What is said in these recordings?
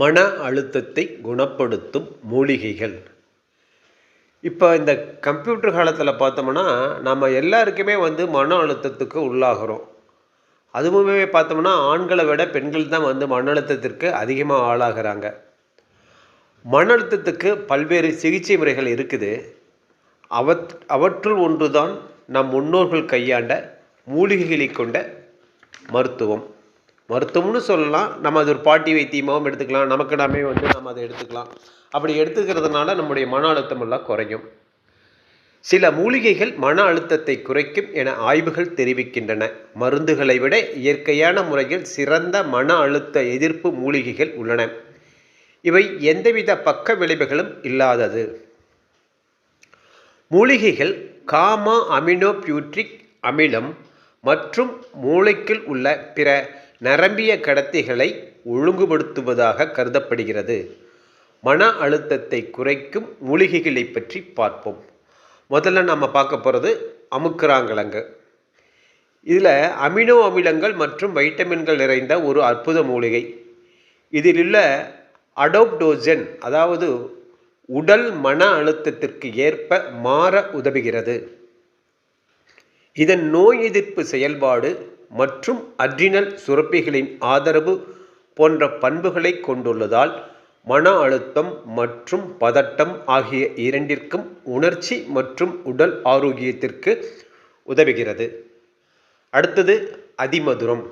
மன அழுத்தத்தை குணப்படுத்தும் மூலிகைகள். இப்போ இந்த கம்ப்யூட்டர் காலத்தில் பார்த்தோம்னா நம்ம எல்லாருக்குமே வந்து மன அழுத்தத்துக்கு உள்ளாகிறோம். அதுவுமே பார்த்தோம்னா ஆண்களை விட பெண்கள் தான் வந்து மன அழுத்தத்திற்கு அதிகமாக ஆளாகிறாங்க. மன அழுத்தத்துக்கு பல்வேறு சிகிச்சை முறைகள் இருக்குது. அவற் அவற்றுள் ஒன்றுதான் நம் முன்னோர்கள் கையாண்ட மூலிகைகளை கொண்ட மருத்துவம். மருத்துவம்னு சொல்லலாம். நம்ம அது ஒரு பாட்டி வைத்தியமாகவும் எடுத்துக்கலாம். நமக்கு நாமே வந்து நம்ம அதை எடுத்துக்கலாம். அப்படி எடுத்துக்கிறதுனால நம்முடைய மன அழுத்தம் எல்லாம் குறையும். சில மூலிகைகள் மன அழுத்தத்தை குறைக்கும் என ஆய்வுகள் தெரிவிக்கின்றன. மருந்துகளை விட இயற்கையான முறையில் சிறந்த மன அழுத்த எதிர்ப்பு மூலிகைகள் உள்ளன. இவை எந்தவித பக்க விளைவுகளும் இல்லாதது. மூலிகைகள் காமா அமினோபியூட்ரிக் அமிலம் மற்றும் மூளைக்குள் உள்ள பிற நரம்பிய கடத்திகளை ஒழுங்குபடுத்துவதாக கருதப்படுகிறது. மன அழுத்தத்தை குறைக்கும் மூலிகைகளை பற்றி பார்ப்போம். முதல்ல நம்ம பார்க்க போகிறது அமுக்குறாங்கிழங்கு இதில் அமினோ அமிலங்கள் மற்றும் வைட்டமின்கள் நிறைந்த ஒரு அற்புத மூலிகை. இதில் உள்ள அடோப்டோஜன் அதாவது உடல் மன அழுத்தத்திற்கு ஏற்ப மாற உதவுகிறது. இதன் நோய் எதிர்ப்பு செயல்பாடு மற்றும் அட்ரினல் சுரப்பிகளின் ஆதரவு போன்ற பண்புகளை கொண்டுள்ளதால் மன அழுத்தம் மற்றும் பதட்டம் ஆகிய இரண்டிற்கும் உணர்ச்சி மற்றும் உடல் ஆரோக்கியத்திற்கு உதவுகிறது. அடுத்தது அதிமதுரம்.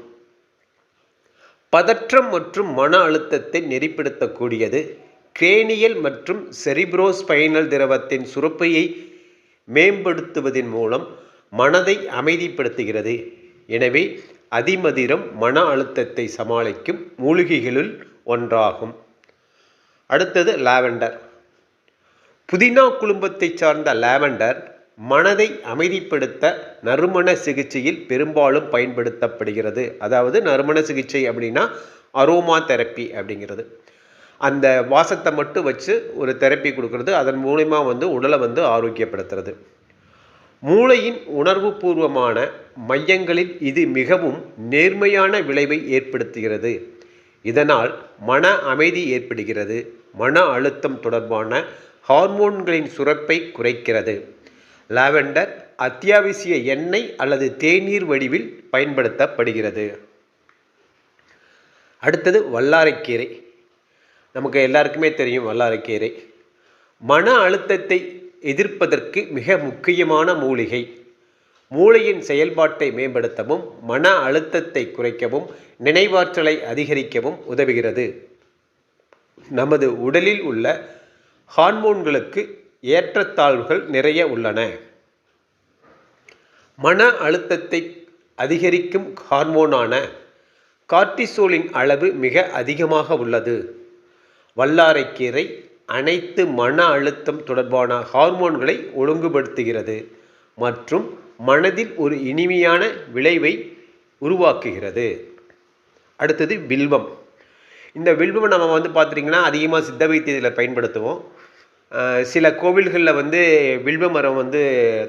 பதற்றம் மற்றும் மன அழுத்தத்தை நெறிப்படுத்தக்கூடியது. கிரேனியல் மற்றும் செரிப்ரோஸ்பைனல் திரவத்தின் சுரப்பையை மேம்படுத்துவதன் மூலம் மனதை அமைதிப்படுத்துகிறது. எனவே அதிமதிரம் மன அழுத்தத்தை சமாளிக்கும் மூலிகைகளுள் ஒன்றாகும். அடுத்தது லாவெண்டர். புதினா குடும்பத்தை சார்ந்த லாவெண்டர் மனதை அமைதிப்படுத்த நறுமண சிகிச்சையில் பெரும்பாலும் பயன்படுத்தப்படுகிறது. அதாவது நறுமண சிகிச்சை அப்படின்னா அரோமா தெரப்பி அப்படிங்கிறது. அந்த வாசத்தை மட்டும் வச்சு ஒரு தெரப்பி கொடுக்கறது. அதன் மூலிமா வந்து உடலை வந்து ஆரோக்கியப்படுத்துறது. மூளையின் உணர்வுபூர்வமான மையங்களில் இது மிகவும் நேர்மையான விளைவை ஏற்படுத்துகிறது. இதனால் மன அமைதி ஏற்படுகிறது. மன அழுத்தம் தொடர்பான ஹார்மோன்களின் சுரப்பை குறைக்கிறது. லாவெண்டர் அத்தியாவசிய எண்ணெய் அல்லது தேநீர் வடிவில் பயன்படுத்தப்படுகிறது. அடுத்தது வல்லாரைக்கீரை. நமக்கு எல்லாருக்குமே தெரியும் வல்லாரைக்கீரை. மன அழுத்தத்தை எதிர்ப்பதற்கு மிக முக்கியமான மூலிகை. மூளையின் செயல்பாட்டை மேம்படுத்தவும் மன அழுத்தத்தை குறைக்கவும் நினைவாற்றலை அதிகரிக்கவும் உதவுகிறது. நமது உடலில் உள்ள ஹார்மோன்களுக்கு ஏற்றத்தாழ்வுகள் நிறைய உள்ளன. மன அழுத்தத்தை அதிகரிக்கும் ஹார்மோனான கார்டிசோலின் அளவு மிக அதிகமாக உள்ளது. வல்லாரைக்கீரை அனைத்து மன அழுத்தம் தொடர்பான ஹார்மோன்களை ஒழுங்குபடுத்துகிறது மற்றும் மனதில் ஒரு இனிமையான விளைவை உருவாக்குகிறது. அடுத்தது வில்வம். இந்த வில்வம் நம்ம வந்து பார்த்துட்டிங்கன்னா அதிகமாக சித்த வைத்தியத்தில் பயன்படுத்துவோம். சில கோவில்களில் வந்து வில்வ மரம் வந்து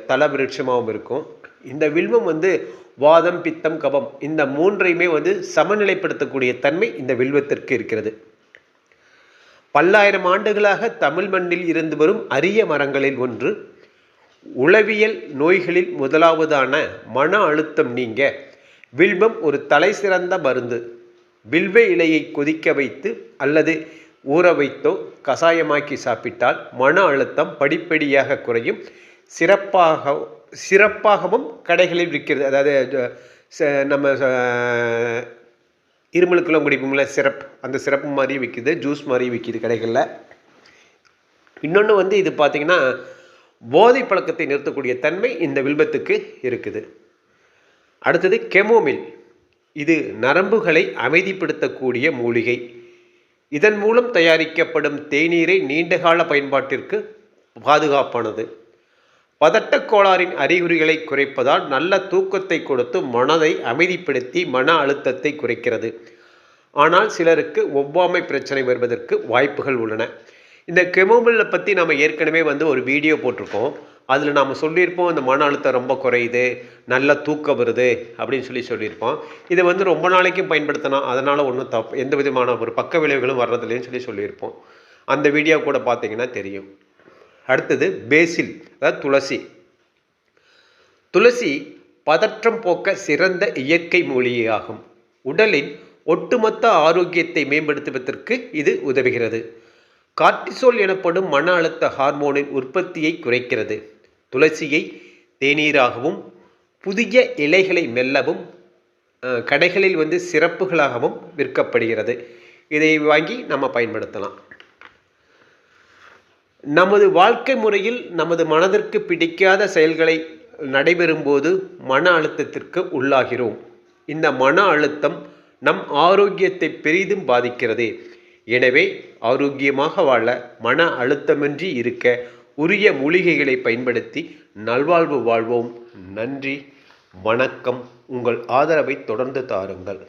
தல விருட்சமாகவும் இருக்கும். இந்த வில்வம் வந்து வாதம் பித்தம் கபம் இந்த மூன்றையுமே வந்து சமநிலைப்படுத்தக்கூடிய தன்மை இந்த வில்வத்திற்கு இருக்கிறது. பல்லாயிரம் ஆண்டுகளாக தமிழ் மண்ணில் இருந்து வரும் அரிய மரங்களில் ஒன்று உளவியல் நோய்களில் முதலாவதான மன அழுத்தம் நீங்க வில்வம் ஒரு தலை சிறந்த மருந்து. வில்வ இலையை கொதிக்க வைத்து அல்லது ஊற வைத்தோ கசாயமாக்கி சாப்பிட்டால் மன அழுத்தம் படிப்படியாக குறையும். சிறப்பாக சிறப்பாகவும் கடைகளில் விற்கிறது. அதாவது நம்ம இருமலுக்குலாம் குடிப்போம்ல சிறப்பு அந்த சிறப்பு மாதிரியும் விற்கிது ஜூஸ் மாதிரியும் விற்கிது கடைகளில். இன்னொன்று வந்து இது பார்த்திங்கன்னா போதை பழக்கத்தை நிறுத்தக்கூடிய தன்மை இந்த வில்பத்துக்கு இருக்குது. அடுத்தது கெமோமில். இது நரம்புகளை அமைதிப்படுத்தக்கூடிய மூலிகை. இதன் மூலம் தயாரிக்கப்படும் தேநீரை நீண்டகால பயன்பாட்டிற்கு பாதுகாப்பானது. பதட்டக்கோளாறின் அறிகுறிகளை குறைப்பதால் நல்ல தூக்கத்தை கொடுத்து மனதை அமைதிப்படுத்தி மன அழுத்தத்தை குறைக்கிறது. ஆனால் சிலருக்கு ஒவ்வாமை பிரச்சனை வருவதற்கு வாய்ப்புகள் உள்ளன. இந்த கெமோமில்லை பற்றி நம்ம ஏற்கனவே வந்து ஒரு வீடியோ போட்டிருக்கோம். அதில் நாம் சொல்லியிருப்போம் இந்த மன அழுத்தம் ரொம்ப குறையுது நல்லா தூக்கம் வருது அப்படின்னு சொல்லி சொல்லியிருப்போம். இதை வந்து ரொம்ப நாளைக்கும் பயன்படுத்தலாம் அதனால் ஒன்றும் தப்பு எந்த விதமான ஒரு பக்க விளைவுகளும் வர்றதில்லைன்னு சொல்லி சொல்லியிருப்போம். அந்த வீடியோ கூட பார்த்தீங்கன்னா தெரியும். அடுத்தது பேசில் அதாவது துளசி. துளசி பதற்றம் போக்க சிறந்த இயற்கை மூலிகையாகும். உடலின் ஒட்டுமொத்த ஆரோக்கியத்தை மேம்படுத்துவதற்கு இது உதவுகிறது. கார்டிசோல் எனப்படும் மன அழுத்த ஹார்மோனின் உற்பத்தியை குறைக்கிறது. துளசியை தேநீராகவும் புதிய இலைகளை மெல்லவும் கடைகளில் வந்து சிறப்புகளாகவும் விற்கப்படுகிறது. இதை வாங்கி நம்ம பயன்படுத்தலாம். நமது வாழ்க்கை முறையில் நமது மனதிற்கு பிடிக்காத செயல்களை நடைபெறும்போது மன அழுத்தத்திற்கு உள்ளாகிறோம். இந்த மன அழுத்தம் நம் ஆரோக்கியத்தை பெரிதும் பாதிக்கிறது. எனவே ஆரோக்கியமாக வாழ மன அழுத்தமின்றி இருக்க உரிய மூலிகைகளை பயன்படுத்தி நல்வாழ்வு வாழ்வோம். நன்றி. வணக்கம். உங்கள் ஆதரவை தொடர்ந்து தாருங்கள்.